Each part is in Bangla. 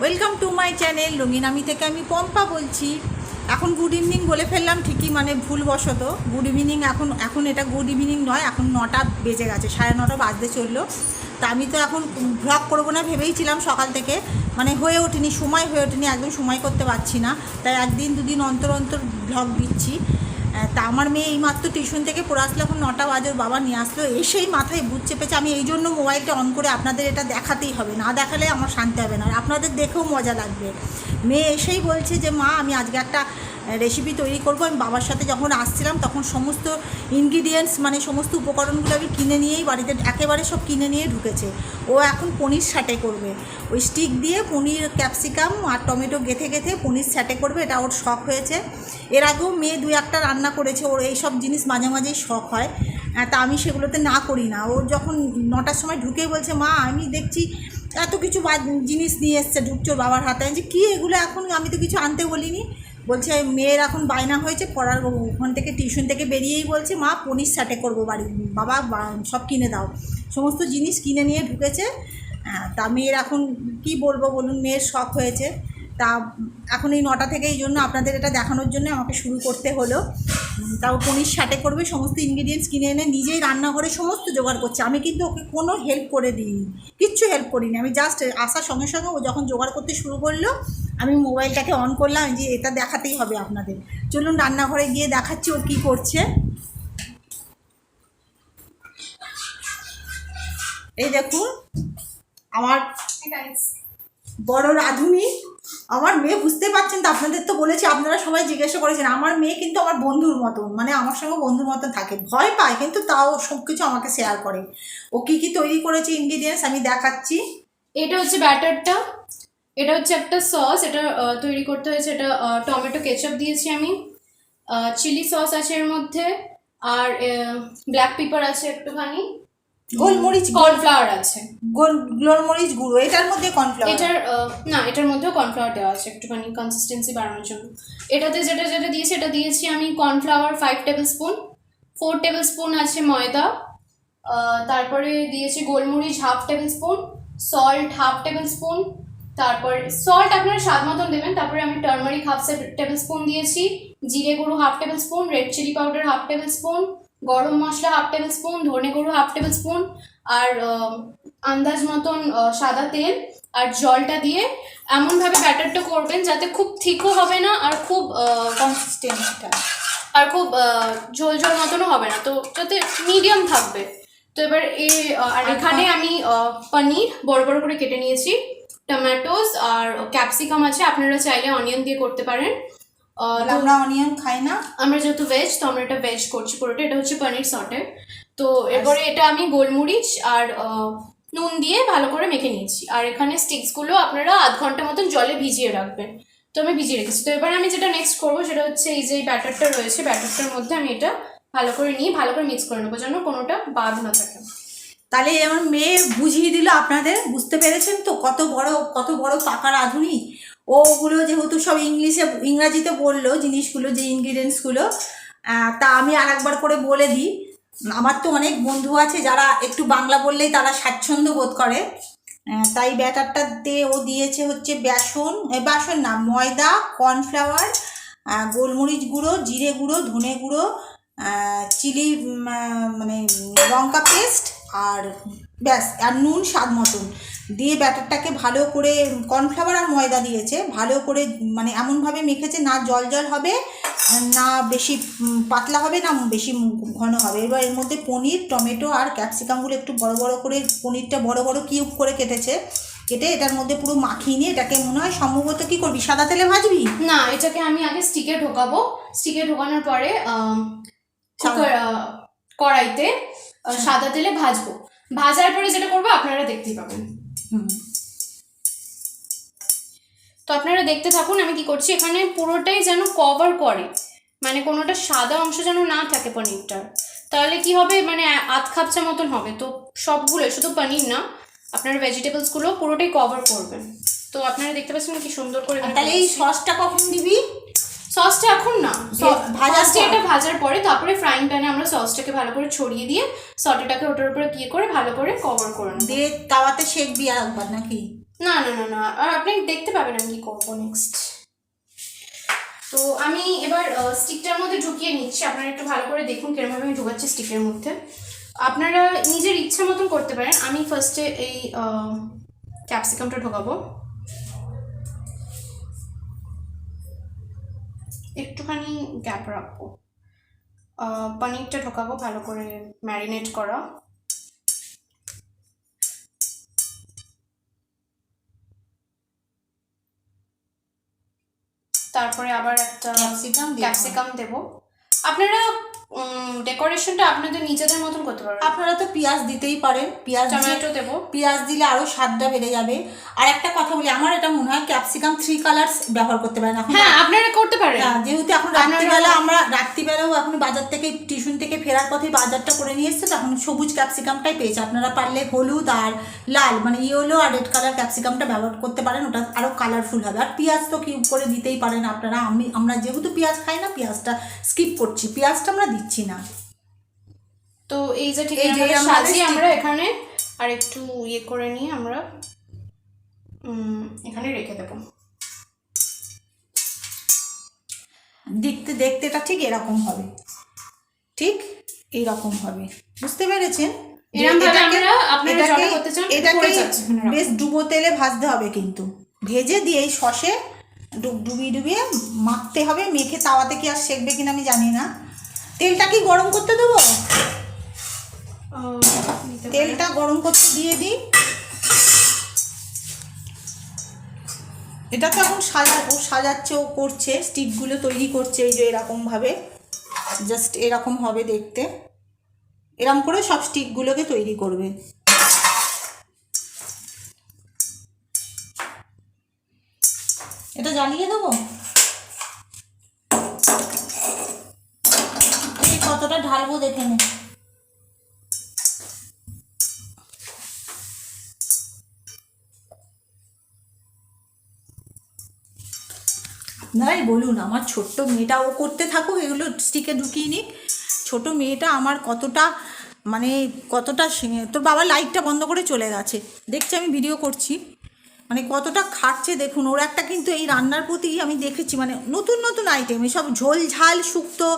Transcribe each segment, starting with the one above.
ওয়েলকাম টু মাই চ্যানেল রঙিনামি থেকে আমি পম্পা বলছি। এখন গুড ইভিনিং বলে ফেললাম, ঠিকই মানে ভুলবশত। গুড ইভিনিং এখন এখন এটা গুড ইভিনিং নয়, এখন নটা বেজে গেছে, সাড়ে নটা বাজতে চলল। তা আমি তো এখন ভ্লগ করব না ভেবেইছিলাম সকাল থেকে। মানে হয়ে ওঠেনি, সময় হয়ে ওঠেনি, একদম সময় করতে পারছি না। তাই একদিন দুদিন অন্তর অন্তর ভ্লগ দিচ্ছি। তা আমার মেয়ে এই মাত্র টিউশন থেকে পড়ে আসলে, এখন নটা বাজে, ওর বাবা নিয়ে আসলো, এসেই মাথায় বুঝ চেপেছে। আমি এই জন্য মোবাইলটা অন করে আপনাদের এটা দেখাতেই হবে, না দেখালে আমার শান্তি হবে না। আর আপনাদের দেখেও মজা লাগবে। মেয়ে এসেই বলছে যে, মা, আমি আজকে একটা রেসিপি তৈরি করব। আমি বাবার সাথে যখন আসছিলাম, তখন সমস্ত ইনগ্রিডিয়েন্টস মানে সমস্ত উপকরণগুলো আমি কিনে নিয়েই বাড়িতে, একেবারে সব কিনে নিয়ে ঢুকেছে। ও এখন পনির স্যাটে করবে। ওই স্টিক দিয়ে পনির ক্যাপসিকাম আর টমেটো গেথে গেথে পনির স্যাটে করবে। এটা ওর শখ হয়েছে। এর আগেও মেয়ে দুই একটা রান্না করেছে। ওর এই সব জিনিস মাঝে মাঝেই শখ হয়। তা আমি সেগুলোতে না করি না। ও যখন নটার সময় ঢুকেই বলছে, মা, আমি দেখছি এত কিছু জিনিস নিয়ে এসছে ঢুকছো বাবার হাতে। যে কী এগুলো এখন? আমি তো কিছু আনতে বলিনি। বলছে মেয়ের এখন বায়না হয়েছে পড়ার ওখান থেকে টিউশন থেকে বেরিয়েই বলছে মা পনির স্যাটে করব বাড়ি বাবা সব কিনে দাও। সমস্ত জিনিস কিনে নিয়ে ঢুকেছে। আহ, তা মেয়ের এখন কি বলব বলুন মেয়ের শখ হয়েছে। তা এখন এই নটা থেকে এই জন্য আপনাদের এটা দেখানোর জন্য আমাকে শুরু করতে হলো। তাও পনির সাটে করবে সমস্ত ইনগ্রিডিয়েন্টস কিনে এনে নিজেই রান্নাঘরে সমস্ত জোগাড় করছে। আমি কিন্তু ওকে কোনো হেল্প করে দিইনি কিচ্ছু হেল্প করিনি। আমি জাস্ট আসার সঙ্গে সঙ্গে ও যখন জোগাড় করতে শুরু করল আমি মোবাইলটাকে অন করলাম যে এটা দেখাতেই হবে আপনাদের। চলুন রান্নাঘরে গিয়ে দেখাচ্ছি ও কী করছে। এই দেখুন আমার বড় রাঁধুনি আমার মেয়ে বুঝতে পারছেন তো আপনাদের তো বলেছি আপনারা সবাই জিজ্ঞাসা করেছেন। আমার মেয়ে কিন্তু আমার বন্ধুর মতন মানে আমার সঙ্গে বন্ধুর মতন থাকে। ভয় পায় কিন্তু তাও সব কিছু আমাকে শেয়ার করে। ও কী কী তৈরি করেছে ইনগ্রিডিয়েন্টস আমি দেখাচ্ছি। এটা হচ্ছে ব্যাটারটা এটা হচ্ছে একটা সস এটা তৈরি করতে হয়েছে এটা টমেটো কেচাপ দিয়েছি আমি। চিলি সস আছে এর মধ্যে আর ব্ল্যাক পেপার আছে একটুখানি। গোলমরিচ কর্নফ্লাওয়ার আছে। গোল গোলমরিচ গুঁড়ো এটার মধ্যে কর্নফ্লাওয়ার এটার না এটার মধ্যেও কর্নফ্লাওয়ার দেওয়া আছে একটুখানি কনসিস্টেন্সি বাড়ানোর জন্য। এটাতে যেটা যেটা দিয়েছি এটা দিয়েছি আমি cornflour five tablespoon four tablespoon আছে ময়দা। তারপরে দিয়েছি গোলমরিচ half tablespoon salt half tablespoon তারপর সল্ট আপনারা স্বাদ মতন দেবেন তারপরে আমি টার্মারিক হাফ টেবিল স্পুন দিয়েছি জিরে গুঁড়ো half tablespoon red chilli powder half tablespoon গরম মশলা হাফ টেবিল স্পুন ধনে গুঁড়ো হাফ টেবিল স্পুন আর আন্দাজ মতন সাদা তেল আর জলটা দিয়ে এমনভাবে ব্যাটারটা করবেন যাতে খুব থিকও হবে না আর খুব কনসিস্টেন্সিটা আর খুব ঝোল ঝোল মতনও হবে না তো যাতে মিডিয়াম থাকবে। তো এবার এ আর এখানে আমি পনির বড় বড় করে কেটে নিয়েছি। টমেটোস আর ক্যাপসিকাম আছে আপনারা চাইলে অনিয়ন দিয়ে করতে পারেন। আমরা অনিয়ন খাই না। আমরা যেহেতু ভেজ তো আমরা এটা ভেজ করছি পুরোটা। এটা হচ্ছে পনির সটে তো এরপরে এটা আমি গোলমরিচ আর নুন দিয়ে ভালো করে মেখে নিয়েছি। আর এখানে স্টিক্সগুলো আপনারা আধ ঘণ্টা মতন জলে ভিজিয়ে রাখবেন। তো আমি ভিজিয়ে রেখেছি। তো এবার আমি যেটা নেক্সট করব সেটা হচ্ছে এই যে ব্যাটারটা রয়েছে ব্যাটারটার মধ্যে আমি এটা ভালো করে নিয়ে ভালো করে মিক্স করে নেব যেন কোনোটা বাদ না থাকে। তাহলে আমার মেয়ে বুঝিয়ে দিল আপনাদের, বুঝতে পেরেছেন তো? কত বড় কত বড় পাকা রাঁধুনি ওগুলো যেহেতু সব ইংলিশে, ইংরাজিতে বলল জিনিসগুলো, যে ইনগ্রিডিয়েন্টসগুলো তা আমি আর একবার করে বলে দিই। আমার তো অনেক বন্ধু আছে যারা একটু বাংলা বললেই তারা স্বাচ্ছন্দ্য বোধ করে। তাই ব্যাটারটা দিয়ে ও দিয়েছে হচ্ছে বেসন বেসন না, ময়দা কর্নফ্লাওয়ার গোলমরিচ গুঁড়ো, জিরে গুঁড়ো, ধনে গুঁড়ো চিলি মানে লঙ্কা পেস্ট আর ব্যাস আর নুন স্বাদ মতন। দিয়ে ব্যাটারটাকে ভালো করে কর্নফ্লাওয়ার আর ময়দা দিয়েছে ভালো করে মানে এমনভাবে মেখেছে না জল জল হবে না বেশি পাতলা হবে না বেশি ঘন হবে। এবার এর মধ্যে পনির টমেটো আর ক্যাপসিকামগুলো একটু বড় বড় করে পনিরটা বড় বড় কিউব করে কেটেছে। কেটে এটার মধ্যে পুরো মাখিয়ে নিয়ে এটাকে মনে হয় সম্ভবত কি করবি সাদা তেলে ভাজবি? না এটাকে আমি আগে স্টিকে ঢোকাবো। স্টিকে ঢোকানোর পরে কড়াইতে সাদা তেলে ভাজবো। ভাজার পরে যেটা করব আপনারা দেখতেই পাবেন। তো আপনারা দেখতে থাকুন আমি কি করছি এখানে পুরোটাই যেন কভার করে। মানে কোনোটা সাদা অংশ যেন না থাকে পনিরটার তাহলে কি হবে মানে আধ খাপচা মতন হবে। তো সবগুলো শুধু পনির না আপনারা ভেজিটেবলসগুলো পুরোটাই কভার করবেন। তো আপনারা দেখতে পাচ্ছেন কি সুন্দর করে তাহলে এই সসটা কখন দিবি? সসটা এখন না ভাজার এটা ভাজার পরে তারপরে ফ্রাইং প্যানে আমরা সসটাকে ভালো করে ছড়িয়ে দিয়ে সটেটাকে ওটার উপরে কি করে ভালো করে কভার করে নেব। দিয়ে তাওয়াতে আর একবার নাকি? না না না না আর আপনি দেখতে পাবেন আমি কি করব নেক্সট তো আমি এবার স্টিকটার মধ্যে ঢুকিয়ে নিচ্ছি আপনারা একটু ভালো করে দেখুন কিরমভাবে আমি ঢুকাচ্ছি স্টিকের মধ্যে। আপনারা নিজের ইচ্ছা মতন করতে পারেন আমি ফার্স্টে এই ক্যাপসিকামটা ঢোকাবো। একটুখানি গ্যাপ রাখব। পনিরটা ঢোকাবো ভালো করে ম্যারিনেট করা। তারপরে আবার একটা ক্যাপসিকাম ক্যাপসিকাম দেবো। আপনারা ডেকোরেশনটা আপনাদের নিজেদের মতন করতে পারবেন। আপনারা তো পেঁয়াজ দিতেই পারেন পেঁয়াজ টমেটো দেবো। পেঁয়াজ দিলে আরও স্বাদটা বেড়ে যাবে। আর একটা কথা বলি আমার এটা মনে হয় ক্যাপসিকাম থ্রি কালার্স ব্যবহার করতে পারেন এখন হ্যাঁ আপনারা করতে পারেন। হ্যাঁ, যেহেতু এখন রাত্রিবেলা আমরা রাত্রিবেলাও এখন বাজার থেকে টিউশন থেকে ফেরার পথে বাজারটা করে নিয়ে এসছে তখন সবুজ ক্যাপসিকামটাই পেয়েছে। আপনারা পারলে হলুদ আর লাল মানে ইয়েলো আর রেড কালার ক্যাপসিকামটা ব্যবহার করতে পারেন ওটা আরও কালারফুল হবে। আর পেঁয়াজ তো কিউব করে দিতেই পারেন আপনারা। আমি আমরা যেহেতু পেঁয়াজ খাই না পেঁয়াজটা স্কিপ করছি। পেঁয়াজটা আমরা দিচ্ছি না। তো এই যে ঠিক সাজিয়ে আমরা এখানে আর একটু ইয়ে করে নিয়ে আমরা এখানে রেখে দেবো। দেখতে দেখতে এটা ঠিক এরকম হবে। ঠিক এইরকম হবে। বুঝতে পেরেছেন? এটাকে- বেশ ডুবো তেলে ভাজতে হবে কিন্তু। ভেজে দিয়ে এই সসে ডুব- ডুবিয়ে ডুবিয়ে মাখতে হবে। মেখে তাওয়াতে কি আর সেকবে কিনা আমি জানি না। তেলটা কি গরম করতে দেবো। তেলটা গরম করতে দিয়ে দিই। এটা তো এখন সাজা ও সাজাচ্ছে ও করছে স্টিকগুলো তৈরি করছে এই যে এরকমভাবে। জাস্ট এরকম হবে দেখতে। এরকম করে সব স্টিকগুলোকে তৈরি করবে। এটা জ্বালিয়ে দেবো এই কতটা ঢালবো, দেখে নে। আপনারাই বলুন, আমার ছোট্ট মেয়েটা ও করতে থাকুক, এগুলো স্টিকে ঢুকিয়ে নিক। ছোট মেয়েটা আমার কতটা মানে কতটা তোর বাবা লাইটটা বন্ধ করে চলে গেছে। দেখছি আমি ভিডিও করছি। মানে কতটা খাটছে দেখুন, ওর একটা কিন্তু এই রান্নার প্রতি আমি দেখেছি মানে নতুন নতুন আইটেম এসব ঝোল ঝাল, শুক্তো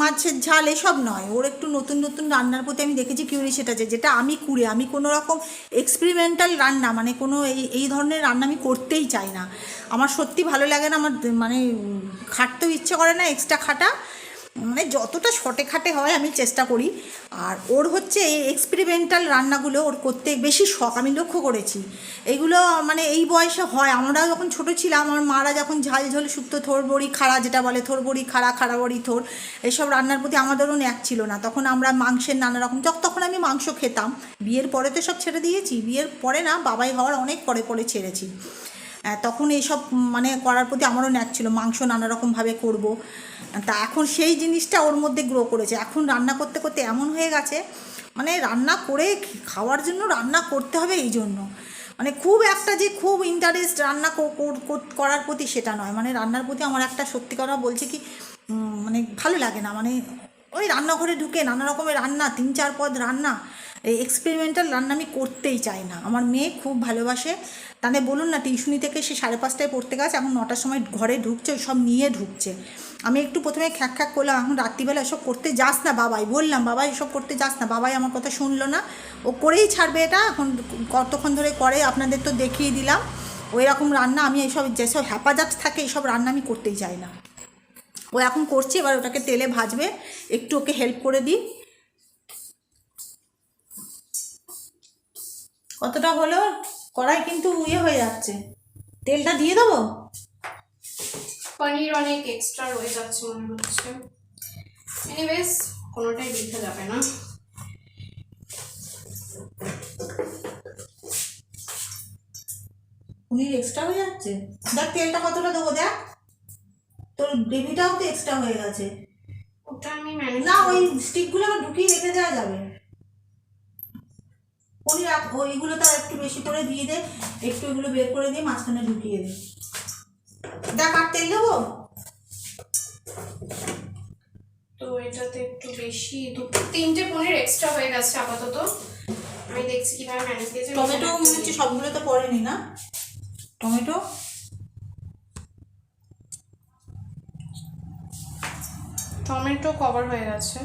মাছের ঝাল, এসব নয়। ওর একটু নতুন নতুন রান্নার প্রতি আমি দেখেছি কিউরিসিটা যে যেটা আমি কুড়ে, আমি কোনো রকম এক্সপেরিমেন্টাল রান্না মানে কোনো এই এই ধরনের রান্না আমি করতেই চাই না। আমার সত্যি ভালো লাগে না, আমার মানে খাটতেও ইচ্ছে করে না এক্সট্রা খাটা। মানে যতটা শটে খাটে হয় আমি চেষ্টা করি। আর ওর হচ্ছে এই এক্সপেরিমেন্টাল রান্নাগুলো ওর করতে বেশি শখ, আমি লক্ষ্য করেছি। এগুলো মানে এই বয়সে হয়। আমরা যখন ছোট ছিলাম, আমার মারা যখন ঝাল ঝোল শুক্তো থোর বড়ি খাড়া যেটা বলে, থোর বড়ি খাড়া খাড়া বড়ি থোর, এসব রান্নার প্রতি আমাদেরও ন্যাক ছিল না। তখন আমরা মাংসের নানা রকম তখ- তখন আমি মাংস খেতাম। বিয়ের পরে তো সব ছেড়ে দিয়েছি। বিয়ের পরে না, বাবাই হওয়ার অনেক পরে পরে ছেড়েছি। তখন এইসব মানে করার প্রতি আমারও ন্যাক ছিল, মাংস নানা রকমভাবে করব। তা এখন সেই জিনিসটা ওর মধ্যে গ্রো করেছে। এখন রান্না করতে করতে এমন হয়ে গেছে মানে রান্না করে খাওয়ার জন্য রান্না করতে হবে এই জন্য। মানে খুব একটা যে খুব ইন্টারেস্ট রান্না করার প্রতি সেটা নয়। মানে রান্নার প্রতি আমার একটা সত্যি কথা বলছে কি মানে ভালো লাগে না। মানে ওই রান্নাঘরে ঢুকে নানা রকমের রান্না, তিন চার পদ রান্না এক্সপেরিমেন্টাল রান্না আমি করতেই চাই না। আমার মেয়ে খুব ভালোবাসে। তাহলে বলুন না টিউশনি থেকে সে সাড়ে পাঁচটায় পড়তে গেছে, এখন নটার সময় ঘরে ঢুকছে, সব নিয়ে ঢুকছে। আমি একটু প্রথমে খ্যাক খ্যাক করলাম, এখন রাত্রিবেলা এসব করতে যাস না বাবাই, বললাম বাবাই এসব করতে যাস না। বাবাই আমার কথা শুনলো না। ও করেই ছাড়বে এটা, এখন কতক্ষণ ধরে করে আপনাদের তো দেখিয়ে দিলাম। ওই রকম রান্না আমি এইসব, যেসব হ্যাপাজাত থাকে, এইসব রান্না আমি করতেই চাই না। ও এখন করছে, এবার ওটাকে তেলে ভাজবে, একটু ওকে হেল্প করে দিই। কতটা হলো? কড়াই কিন্তু ইয়ে হয়ে যাচ্ছে। তেলটা দিয়ে দেবো? পনির অনেক এক্সট্রা রয়ে যাচ্ছে মনে হচ্ছে। এনিওয়েজ কোনোটাই দিতে যাবে না। পনির এক্সট্রা হয়ে যাচ্ছে? দেখ তেলটা কতটা দেবো দেখ। তোর গ্রেভিটাও তো এক্সট্রা হয়ে গেছে। ওটা আমি ম্যানেজ না ওই স্টিকগুলো আবার ঢুকিয়ে রেখে দেওয়া যাবে। পনির আপ- ওইগুলো তো আর একটু বেশি করে দিয়ে দে একটু এগুলো বের করে দিয়ে মাঝখানে ঢুকিয়ে দে। দেখ আর তেল দেবো? তো এটাতে একটু বেশি দু তিনটে পনির এক্সট্রা হয়ে গেছে আপাতত। আমি দেখছি কীভাবে ম্যানেজ দিয়েছে টমেটো মনে হচ্ছে সবগুলো তো পড়েনি না? টমেটো টমেটো কভার হয়ে গেছে।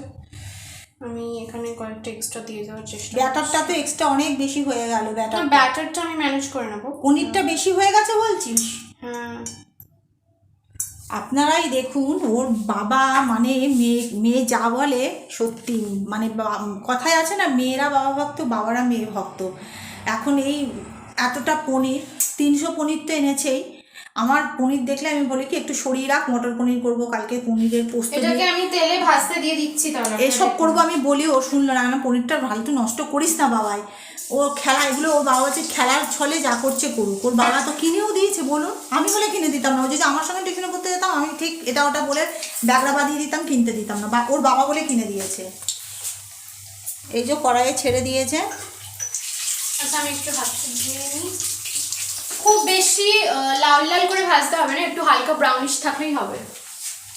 আমি এখানে কয়েকটা এক্সট্রা দিয়ে দেওয়ার চেষ্টা ব্যাটারটা তো এক্সট্রা অনেক বেশি হয়ে গেল ব্যাটার ব্যাটারটা। আমি ম্যানেজ করে নেব। পনিরটা বেশি হয়ে গেছে বলছিস? হ্যাঁ। আপনারাই দেখুন ওর বাবা মানে মেয়ে মেয়ে যা বলে সত্যি মানে কথায় আছে না মেয়েরা বাবা ভক্ত বাবারা মেয়ে ভক্ত। এখন এই এতটা পনির তিনশো পনির তো এনেছেই। আমার পনির দেখলে আমি বলি কি একটু সরিয়ে রাখ মটর পনির করব কালকে পনিরের পোস্ত এটাকে আমি তেলে ভাজতে দিয়ে দিচ্ছি তাহলে এসব করব আমি বলি ও শুনলো না না পনিরটা ফালতু নষ্ট করিস না বাবাই। ও খেলা এগুলো ওর বাবা হচ্ছে খেলার ছলে যা করছে করুক। ওর বাবা তো কিনেও দিয়েছে বলুন। আমি বলে কিনে দিতাম না ও যদি আমার সঙ্গে টিফিনে পড়তে যেতাম আমি ঠিক এটা ওটা বলে ব্যাগরা বাঁধিয়ে দিতাম কিনতে দিতাম না। বা ওর বাবা বলে কিনে দিয়েছে। এই যে কড়াইয়ে ছেড়ে দিয়েছে। আচ্ছা আমি একটু হাতটা ধুয়ে নিই। খুব বেশি লাল লাল করে ভাজতে হবে না, একটু হালকা ব্রাউনিশ থাকলেই হবে।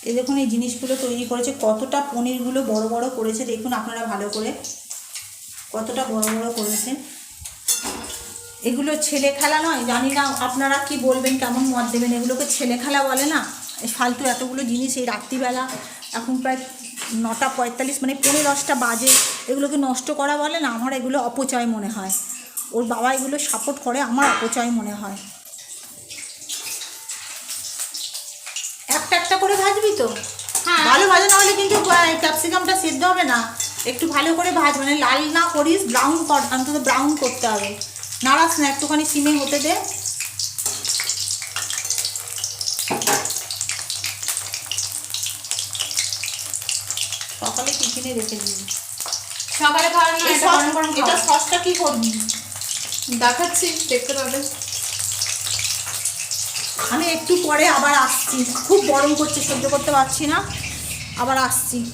এই দেখুন, এই জিনিসগুলো তৈরি করেছে। কতটা পনিরগুলো বড় বড় করেছে, দেখুন আপনারা ভালো করে। কতটা বড় বড় করেছে। এগুলো ছেলে খেলা নয়, জানি না আপনারা কি বলবেন, কেমন মত দেবেন। এগুলোকে ছেলে খেলা বলে না। এই ফালতু এতগুলো জিনিস, এই রাত্রিবেলা, এখন প্রায় নটা পঁয়তাল্লিশ মানে পনেরো দশটা বাজে। এগুলোকে নষ্ট করা বলে না, আমার এগুলো অপচয় মনে হয়। ওর বাবা এগুলো সাপোর্ট করে আমার অপচয় মনে হয়। একটা একটা করে ভাজবি তো? হ্যাঁ। ভালো ভাজা না হলে কিন্তু ক্যাপসিকামটা সিদ্ধ হবে না। একটু ভালো করে ভাজ মানে লাল না করিস ব্রাউন কর অন্তত ব্রাউন করতে হবে। নাড়াস না একটুখানি সিমে হতে দে। সকালে টিফিনে রেখে দিবি। সকালে খাওয়ার এটা। সসটা কি করবি? দেখাচ্ছি, দেখতে পাবে। আমি একটু পরে আবার আসছি। খুব গরম করছে, সহ্য করতে পারছি না। আবার আসছি।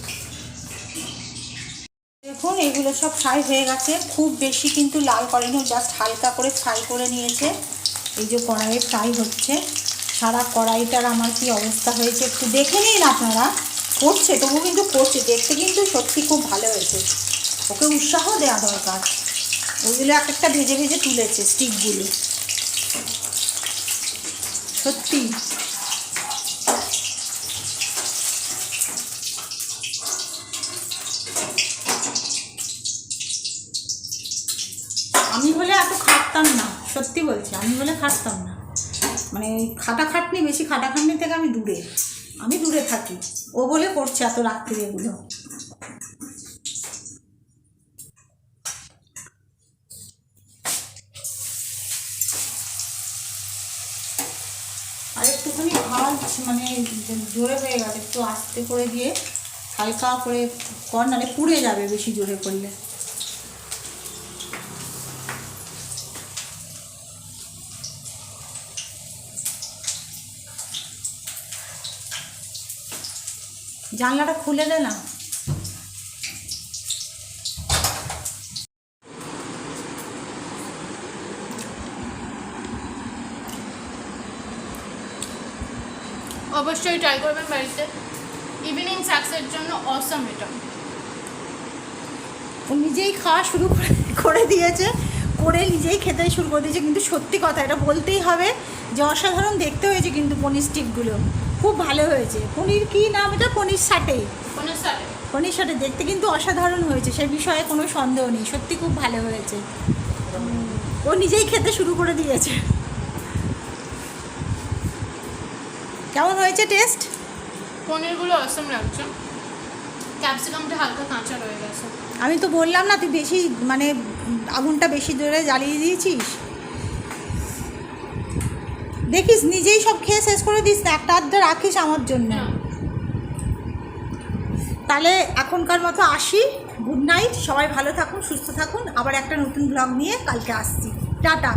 দেখুন, এগুলো সব ফ্রাই হয়ে গেছে। খুব বেশি কিন্তু লাল করেনি জাস্ট হালকা করে ফ্রাই করে নিয়েছে। এই যে কড়াইয়ে ফ্রাই হচ্ছে। সারা কড়াইটার আমার কি অবস্থা হয়েছে একটু দেখে নিন আপনারা। করছে তবু কিন্তু করছে। দেখতে কিন্তু সত্যি খুব ভালো হয়েছে। ওকে উৎসাহ দেওয়া দরকার। ওইগুলো এক একটা ভেজে ভেজে তুলেছে স্টিকগুলো। সত্যি। আমি হলে এত খাটতাম না, সত্যি বলছি, আমি হলে খাটতাম না। মানে খাটা খাটনি বেশি খাটাখাটনি থেকে আমি দূরে। আমি দূরে থাকি। ও বলে করছে এত রাত্রি এগুলো আর একটুখানি ভাজ মানে জোরে হয়ে গেছে, একটু আস্তে করে দিয়ে হালকা করে কর নাহলে পুড়ে যাবে বেশি জোরে করলে। জানলাটা খুলে দে না। অবশ্যই ট্রাই করবেন বাড়িতে। ইভিনিং স্ন্যাক্সের জন্য অসম এটা। ও নিজেই খাওয়া শুরু করে- দিয়েছে, করে নিজেই খেতে শুরু করে দিয়েছে, কিন্তু সত্যি কথা, এটা বলতেই হবে যে অসাধারণ দেখতে হয়েছে কিন্তু পনির স্টিকগুলো খুব ভালো হয়েছে। পনির কি নাম এটা? পনির সাটে। কোনো সাথে পনির সাটে দেখতে কিন্তু অসাধারণ হয়েছে, সে বিষয়ে কোনো সন্দেহ নেই, সত্যি খুব ভালো হয়েছে। ও নিজেই খেতে শুরু করে দিয়েছে। কেমন হয়েছে টেস্ট? পনিরগুলো অসম লাগছে। ক্যাপসিকামটা হালকা কাঁচা রয়ে গেছে। আমি তো বললাম না তুই বেশি মানে আগুনটা বেশি জোরে জ্বালিয়ে দিয়েছিস। দেখিস নিজেই সব খেয়ে শেষ করে দিস না একটা আধটা রাখিস আমার জন্য। তাহলে এখনকার মতো আসি। গুড নাইট সবাই ভালো থাকুন সুস্থ থাকুন। আবার একটা নতুন ব্লগ নিয়ে কালকে আসছি। টাটা।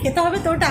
খেতে হবে তো ওটা